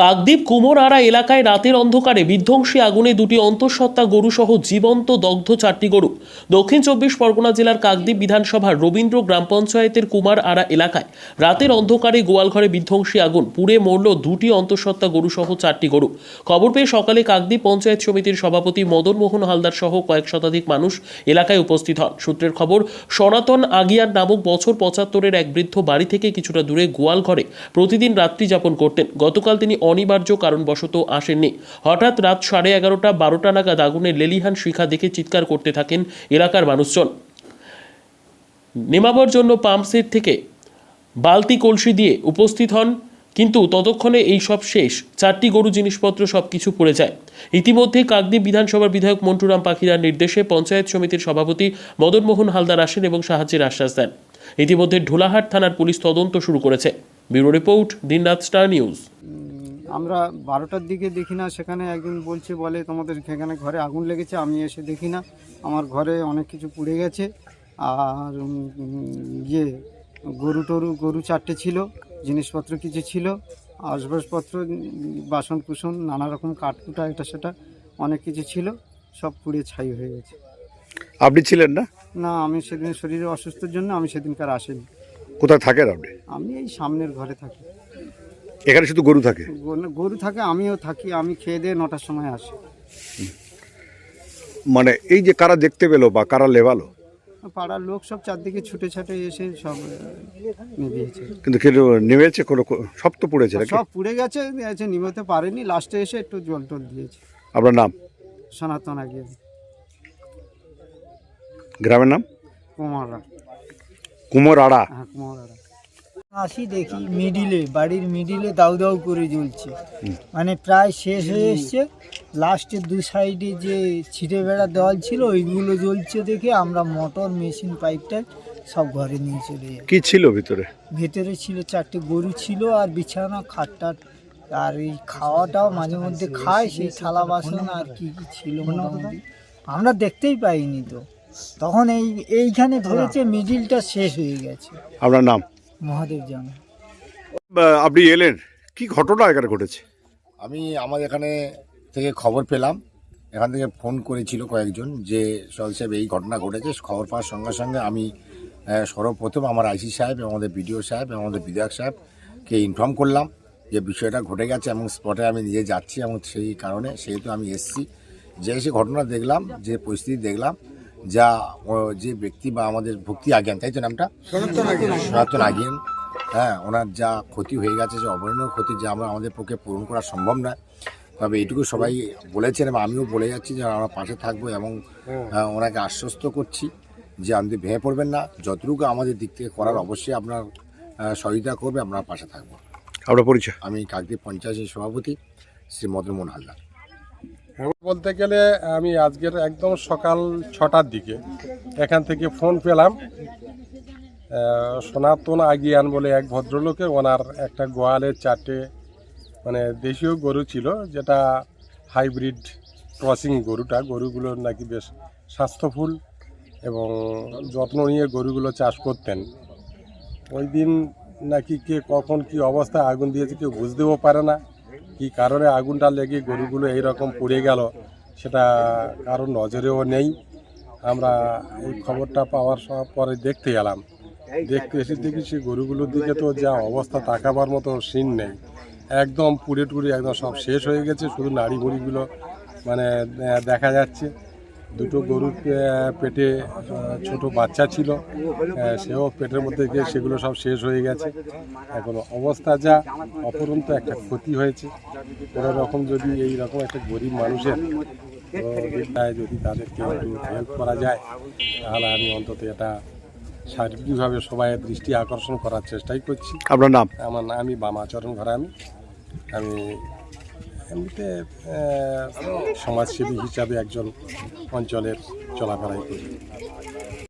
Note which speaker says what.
Speaker 1: কাকদ্বীপ কুমোরআড়া এলাকায় রাতের অন্ধকারে বিধ্বংসী আগুনে দুটি অন্তঃসত্ত্বা, গরুসহ জীবন্ত, দগ্ধ চারটি গরু। দক্ষিণ চব্বিশ পরগনা জেলার কাকদ্বীপ বিধানসভার রবীন্দ্র গ্রাম পঞ্চায়েতের কুমারআড়া এলাকায় রাতের অন্ধকারে গোয়ালঘরে বিধ্বংসী আগুন। পুড়ে মরল দুটি অন্তঃসত্ত্বা, গরুসহ চারটি গরু। খবর পেয়ে সকালে কাকদ্বীপ পঞ্চায়েত সমিতির সভাপতি মদন মোহন হালদার সহ কয়েক শতাধিক মানুষ এলাকায় উপস্থিত হন। সূত্রের খবর, সনাতন আগিয়ার নামক বছর পঁচাত্তরের এক বৃদ্ধ বাড়ি থেকে কিছুটা দূরে গোয়াল ঘরে প্রতিদিন রাত্রি যাপন করতেন। গতকাল তিনি অনিবার্য কারণবশত আসেননি। হঠাৎ রাত সাড়ে এগারোটা বারোটা নাগাদ আগুনের লেলিহান শিখা দেখে চিৎকার করতে থাকেন এলাকার মানুষজন। নেমাবার জন্য পাম্প সেট থেকে বালতি কলসি দিয়ে উপস্থিত হন, কিন্তু ততক্ষণে এই সব শেষ। চারটি গরু জিনিসপত্র সব কিছু পড়ে যায়। ইতিমধ্যে কাকদ্বীপ বিধানসভার বিধায়ক মন্টুরাম পাখিরার নির্দেশে পঞ্চায়েত সমিতির সভাপতি মদন মোহন হালদার আসেন এবং সাহায্যের আশ্বাস দেন। ইতিমধ্যে ঢোলাহাট থানার পুলিশ তদন্ত শুরু করেছে। ব্যুরো রিপোর্ট, দিনরাত স্টার নিউজ।
Speaker 2: আমরা বারোটার দিকে দেখি না সেখানে একদিন বলছে বলে তোমাদের সেখানে ঘরে আগুন লেগেছে আমি এসে দেখি না। আমার ঘরে অনেক কিছু পুড়ে গেছে আর ইয়ে গরু টরু গরু চারটে ছিল জিনিসপত্র কিছু ছিল আসবাবপত্র বাসন কুসন নানা রকম কাঠকুটা এটা সেটা অনেক কিছু ছিল সব পুড়ে ছাই হয়ে গেছে।
Speaker 3: আপনি ছিলেন না?
Speaker 2: না আমি সেদিন শরীরে অসুস্থর জন্য আমি সেদিনকার আসিনি।
Speaker 3: কোথায় থাকেন আপনি?
Speaker 2: আমি এই সামনের ঘরে থাকি।
Speaker 3: এখানে শুধু গরু থাকে?
Speaker 2: গরু- থাকে আমিও থাকি আমি খেয়ে দিয়ে নটার সময় আসি।
Speaker 3: মানে এই যে কারা দেখতে পেল বা কারা লেবালো?
Speaker 2: পাড়ার লোক সব চারদিকে ছুটে ছাটে এসে সব নিভিয়েছে।
Speaker 3: কিন্তু কেউ নেমেছে কোনো সব তো পড়েছে
Speaker 2: সব পুড়ে গেছে নিভাতে পারেনি লাস্টে এসে একটু জল টল দিয়েছে।
Speaker 3: আপনার নাম?
Speaker 2: সনাতন আগে
Speaker 3: গ্রামের নাম? কুমোর আড়া।
Speaker 2: হ্যাঁ কুমাররা
Speaker 4: আসি দেখি মিডিলে বাড়ির মিডিলে দাউ দাউ করে জ্বলছে। মানে প্রায় শেষ হয়ে এসছে। লাস্টের দু সাইডে যে ছিটে বেড়া দেওয়াল ছিল ওইগুলো জ্বলছে দেখে আমরা মোটর মেশিন পাইপটা সব ঘরে নিয়ে চলে যাই।
Speaker 3: কি ছিল ভিতরে?
Speaker 4: ভেতরে ছিল চারটে গরু ছিল আর বিছানা খাটটাট আর এই খাওয়াটাও মাঝে মধ্যে খায় সেই থালা বাসন আর কি কি ছিল মোটামুটি। আমরা দেখতেই পাইনি তো। তখন এই এইখানে ধরেছে মিডিলটা শেষ হয়ে গেছে।
Speaker 3: আপনার নাম?
Speaker 4: মহাদেব জানা
Speaker 3: আপনি এলেন কি ঘটনা এখানে ঘটেছে?
Speaker 5: আমি আমাদের এখানে থেকে খবর পেলাম এখান থেকে ফোন করেছিল কয়েকজন যে সল সাহেব এই ঘটনা ঘটেছে খবর পাওয়ার সঙ্গে সঙ্গে আমি সর্বপ্রথম আমার আইসি সাহেব এবং আমাদের বিডিও সাহেব এবং আমাদের বিধায়ক সাহেবকে ইনফর্ম করলাম যে বিষয়টা ঘটে গেছে এবং স্পটে আমি নিজে যাচ্ছি এবং সেই কারণে সেহেতু আমি এসছি। যে এসে ঘটনা দেখলাম যে পরিস্থিতি দেখলাম যা যে ব্যক্তি বা আমাদের ভক্তি আগিয়ান তাই তো নামটা? সনাতন আগিয়ান হ্যাঁ ওনার যা ক্ষতি হয়ে গেছে যে অবর্ণনীয় ক্ষতি যা আমরা আমাদের পক্ষে পূরণ করা সম্ভব নয়। তবে এইটুকু সবাই বলেছেন এবং আমিও বলে যাচ্ছি যে আমরা পাশে থাকব এবং আহ, ওনাকে আশ্বস্ত করছি যে আপনি ভেঙে পড়বেন না। যতটুকু আমাদের দিক থেকে করার অবশ্যই আপনার সহযোগিতা করবে আমরা পাশে থাকব।
Speaker 3: আপনার পরিচয়?
Speaker 5: আমি কাকদ্বীপ পঞ্চায়েতের সভাপতি শ্রী মদন মোহন হালদার।
Speaker 6: বলতে গেলে আমি আজকের একদম সকাল ছটার দিকে এখান থেকে ফোন পেলাম। সনাতন আগিয়ান বলে এক ভদ্রলোকে, ওনার একটা গোয়ালের চারটে মানে দেশীয় গরু ছিল, যেটা হাইব্রিড ক্রসিং গরুটা। গরুগুলোর নাকি বেশ স্বাস্থ্যফুল এবং যত্ন নিয়ে গরুগুলো চাষ করতেন। ওই দিন নাকি কে কখন কি অবস্থায় আগুন দিয়েছে কেউ বুঝতেও পারে না। কি কারণে আগুনটা লেগে গরুগুলো এইরকম পড়ে গেল, সেটা কারোর নজরেও নেই। আমরা এই খবরটা পাওয়ার পরে দেখতে গেলাম। দেখতে এসে দেখি সেই গরুগুলোর দিকে তো যা অবস্থা তাকাবার মতো সিন নেই। একদম পুড়ে টুড়ে একদম সব শেষ হয়ে গেছে, শুধু নাড়ি গড়িগুলো মানে দেখা যাচ্ছে। দুটো গরুর পেটে ছোট বাচ্চা ছিল। সেও পেটের মধ্যে গিয়ে সেগুলো সব শেষ হয়ে গেছে। এখন অবস্থা যা অপরন্ত একটা ক্ষতি হয়েছে। কোনো রকম যদি এই রকম একটা গরিব মানুষের যদি তাদেরকে একটু হেল্প করা যায় তাহলে আমি অন্তত এটা শারীরিকভাবে সবাইয়ের দৃষ্টি আকর্ষণ করার চেষ্টাই করছি।
Speaker 3: আপনার নাম?
Speaker 6: আমার নাম আমি বামাচরণ ঘরামি। আমি এমনিতে সমাজসেবী হিসাবে একজন অঞ্চলের চলাফেরাই করি।